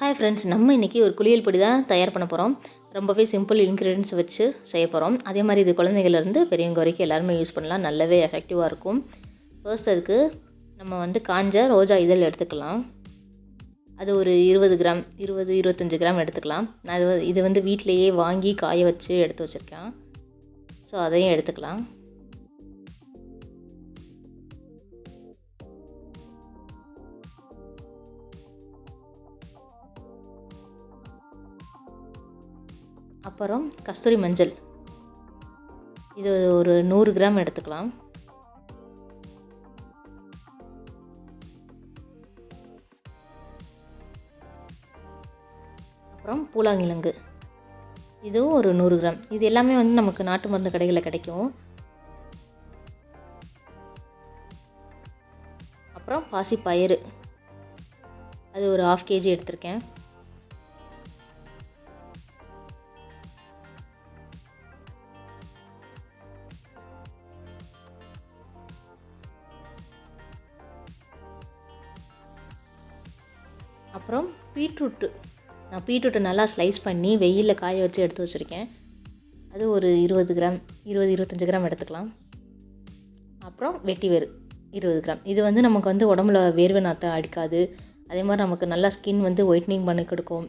Hi friends நம்ம இன்றைக்கி ஒரு குளியல் பொடி தான் தயார் பண்ண போகிறோம் ரொம்பவே சிம்பிள் இன்க்ரீடியன்ஸ் வச்சு செய்ய போகிறோம் அதே மாதிரி இது குழந்தைகள்லேருந்து பெரியவங்க வரைக்கும் எல்லாருமே யூஸ் பண்ணலாம். நல்லாவே எஃபெக்டிவாக இருக்கும். ஃபர்ஸ்ட் அதுக்கு நம்ம வந்து காஞ்ச ரோஜா இதழ் எடுத்துக்கலாம். அது ஒரு இருபது கிராம் இருபது இருபத்தஞ்சி கிராம் எடுத்துக்கலாம். நான் இது இது வந்து வீட்டிலையே வாங்கி காய வச்சு எடுத்து வச்சுருக்கேன். ஸோ அதையும் எடுத்துக்கலாம். அப்புறம் கஸ்தூரி மஞ்சள். இது ஒரு நூறு கிராம் எடுத்துக்கலாம். அப்புறம் பூலாங்கிழங்கு. இதுவும் ஒரு நூறு கிராம். இது எல்லாமே வந்து நமக்கு நாட்டு மருந்து கடைகளில் கிடைக்கும். அப்புறம் பாசி பயிறு அது ஒரு ஆஃப் கேஜி எடுத்திருக்கேன். அப்புறம் பீட்ரூட்டு. நான் பீட்ரூட்டை நல்லா ஸ்லைஸ் பண்ணி வெயிலில் காய வச்சு எடுத்து வச்சுருக்கேன். அது ஒரு இருபது கிராம் இருபது இருபத்தஞ்சி கிராம் எடுத்துக்கலாம். அப்புறம் வெட்டி வேறு இருபது கிராம். இது வந்து நமக்கு வந்து உடம்புல வேர்வை நாற்றம் அடிக்காது. அதே மாதிரி நமக்கு நல்லா ஸ்கின் வந்து ஒயிட்னிங் பண்ணி கொடுக்கும்.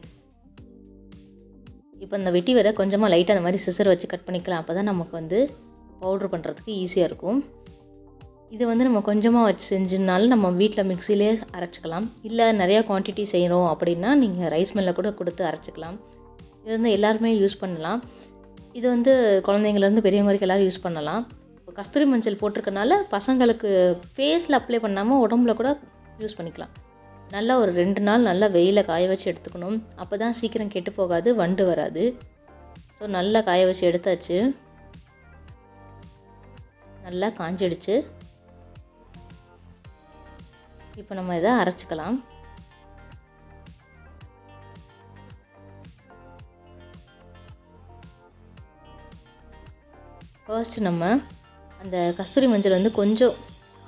இப்போ இந்த வெட்டி வேரை கொஞ்சமாக லைட்டாக அந்த மாதிரி சிசர் வச்சு கட் பண்ணிக்கலாம். அப்போ தான் நமக்கு வந்து பவுட்ரு பண்ணுறதுக்கு ஈஸியாக இருக்கும். இது வந்து நம்ம கொஞ்சமாக வச்சு செஞ்சுனாலும் நம்ம வீட்டில் மிக்சிலே அரைச்சிக்கலாம். இல்லை நிறையா குவான்டிட்டி செய்கிறோம் அப்படின்னா நீங்கள் ரைஸ் மில்லில் கூட கொடுத்து அரைச்சிக்கலாம். இது வந்து எல்லாருமே யூஸ் பண்ணலாம். இது வந்து குழந்தைங்கலேருந்து பெரியவங்க வரைக்கும் எல்லோரும் யூஸ் பண்ணலாம். இப்போ கஸ்தூரி மஞ்சள் போட்டிருக்கனால பசங்களுக்கு ஃபேஸில் அப்ளை பண்ணாமல் உடம்புல கூட யூஸ் பண்ணிக்கலாம். நல்லா ஒரு ரெண்டு நாள் நல்லா வெயில காய வச்சு எடுத்துக்கணும். அப்போ தான் சீக்கிரம் கெட்டு போகாது வண்டு வராது. ஸோ நல்லா காய வச்சு எடுத்தாச்சு. நல்லா காஞ்சிடுச்சு. இப்போ நம்ம இதை அரைச்சிக்கலாம். ஃபர்ஸ்ட் நம்ம அந்த கஸ்தூரி மஞ்சள் வந்து கொஞ்சம்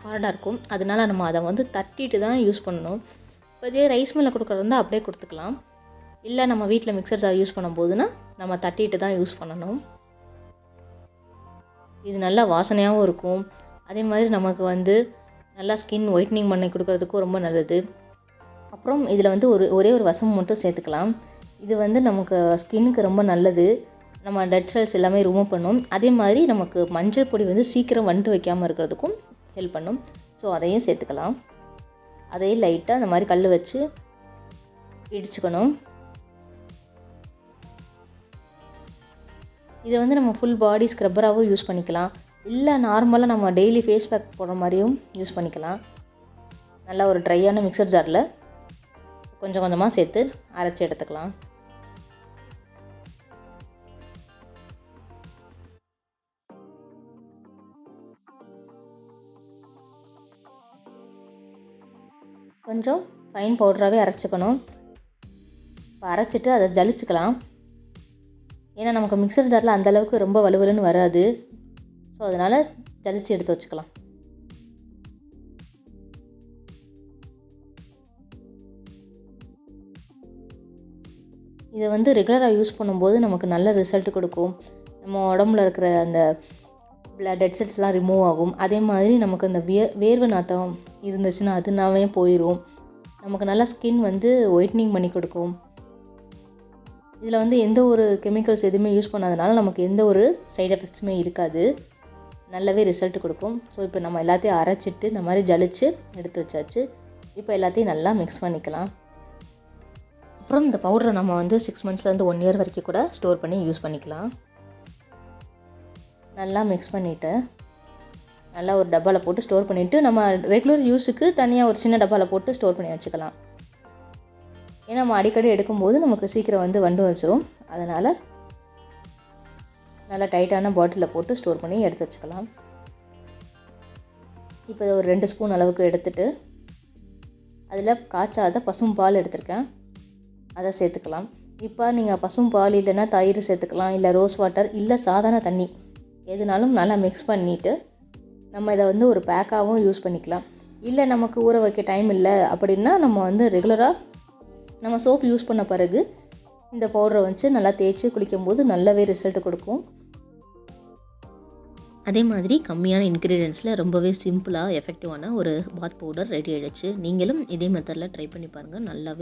ஹார்டாக இருக்கும். அதனால நம்ம அதை வந்து தட்டிட்டு தான் யூஸ் பண்ணணும். இப்போ இதே ரைஸ் மில்லில் கொடுக்குறது இருந்தால் அப்படியே கொடுத்துக்கலாம். இல்லை நம்ம வீட்டில் மிக்சர் ஜார் யூஸ் பண்ணும்போதுன்னா நம்ம தட்டிட்டு தான் யூஸ் பண்ணணும். இது நல்லா வாசனையாகவும் இருக்கும். அதே மாதிரி நமக்கு வந்து நல்லா ஸ்கின் ஒயிட்னிங் பண்ணி கொடுக்கறதுக்கும் ரொம்ப நல்லது. அப்புறம் இதில் வந்து ஒரு ஒரே ஒரு வசம் மட்டும் சேர்த்துக்கலாம். இது வந்து நமக்கு ஸ்கின்னுக்கு ரொம்ப நல்லது. நம்ம டெட் செல்ஸ் எல்லாமே ரிமூவ் பண்ணும். அதே மாதிரி நமக்கு மஞ்சள் பொடி வந்து சீக்கிரம் வண்டு வைக்காமல் இருக்கிறதுக்கும் ஹெல்ப் பண்ணும். ஸோ அதையும் சேர்த்துக்கலாம். அதையும் லைட்டாக அந்த மாதிரி கல் வச்சு இடிச்சுக்கணும். இதை வந்து நம்ம ஃபுல் பாடி ஸ்க்ரப்பராகவும் யூஸ் பண்ணிக்கலாம். இல்லை நார்மலாக நம்ம டெய்லி ஃபேஸ் பேக் போடுற மாதிரியும் யூஸ் பண்ணிக்கலாம். நல்லா ஒரு ட்ரையான மிக்சர் ஜாரில் கொஞ்சம் கொஞ்சமாக சேர்த்து அரைச்சி எடுத்துக்கலாம். கொஞ்சம் ஃபைன் பவுடராகவே அரைச்சிக்கணும். இப்போ அரைச்சிட்டு அதை ஜலிச்சுக்கலாம். ஏன்னா நமக்கு மிக்சர் ஜாரில் அந்தளவுக்கு ரொம்ப வலுவலுன்னு வராது. ஸோ அதனால் ஜலிச்சு எடுத்து வச்சுக்கலாம். இதை வந்து ரெகுலராக யூஸ் பண்ணும்போது நமக்கு நல்ல ரிசல்ட் கொடுக்கும். நம்ம உடம்புல இருக்கிற அந்த டெட் செல்ஸ்லாம் ரிமூவ் ஆகும். அதே மாதிரி நமக்கு அந்த விய வேர்வை நாத்தம் இருந்துச்சுன்னா அதுனாவே போயிடும் நமக்கு நல்லா ஸ்கின் வந்து ஒயிட்னிங் பண்ணி கொடுக்கும். இதில் வந்து எந்த ஒரு கெமிக்கல்ஸ் எதுவுமே யூஸ் பண்ணாதனால நமக்கு எந்த ஒரு சைட் எஃபெக்ட்ஸுமே இருக்காது. நல்லாவே ரிசல்ட் கொடுக்கும். ஸோ இப்போ நம்ம எல்லாத்தையும் அரைச்சிட்டு இந்த மாதிரி ஜலிச்சு எடுத்து வச்சாச்சு. இப்போ எல்லாத்தையும் நல்லா மிக்ஸ் பண்ணிக்கலாம். அப்புறம் இந்த பவுடரை நம்ம வந்து சிக்ஸ் மந்த்ஸ்லேருந்து ஒன் இயர் வரைக்கும் கூட ஸ்டோர் பண்ணி யூஸ் பண்ணிக்கலாம். நல்லா மிக்ஸ் பண்ணிவிட்டு நல்லா ஒரு டப்பாவில் போட்டு ஸ்டோர் பண்ணிவிட்டு நம்ம ரெகுலர் யூஸுக்கு தனியாக ஒரு சின்ன டப்பாவில் போட்டு ஸ்டோர் பண்ணி வச்சுக்கலாம். ஏன்னா நம்ம அடிக்கடி எடுக்கும்போது நமக்கு சீக்கிரம் வந்து வண்டு வச்சிரும் அதனால் நல்லா டைட்டான பாட்டிலில் போட்டு ஸ்டோர் பண்ணி எடுத்து வச்சுக்கலாம். இப்போ இதை ஒரு ரெண்டு ஸ்பூன் அளவுக்கு எடுத்துட்டு அதில் காய்ச்சாத பசும் பால் எடுத்திருக்கேன். அதை சேர்த்துக்கலாம். இப்போ நீங்கள் பசும் பால் இல்லைன்னா தயிர் சேர்த்துக்கலாம் இல்லை ரோஸ் வாட்டர் இல்லை சாதாரண தண்ணி எதுனாலும் நல்லா மிக்ஸ் பண்ணிவிட்டு நம்ம இதை வந்து ஒரு பேக்காகவும் யூஸ் பண்ணிக்கலாம். இல்லை நமக்கு ஊற வைக்க டைம் இல்லை அப்படின்னா நம்ம வந்து ரெகுலராக நம்ம சோப் யூஸ் பண்ண பிறகு இந்த பவுடரை வச்சு நல்லா தேய்ச்சி குளிக்கும்போது நல்லாவே ரிசல்ட் கொடுக்கும். அதே மாதிரி கம்மியான இன்க்ரீடியன்ஸில் ரொம்பவே சிம்பிளாக எஃபெக்டிவான ஒரு பாத் பவுடர் ரெடி ஆகிடுச்சு நீங்களும் இதே மெத்தடில் ட்ரை பண்ணி பாருங்கள் நல்லாவே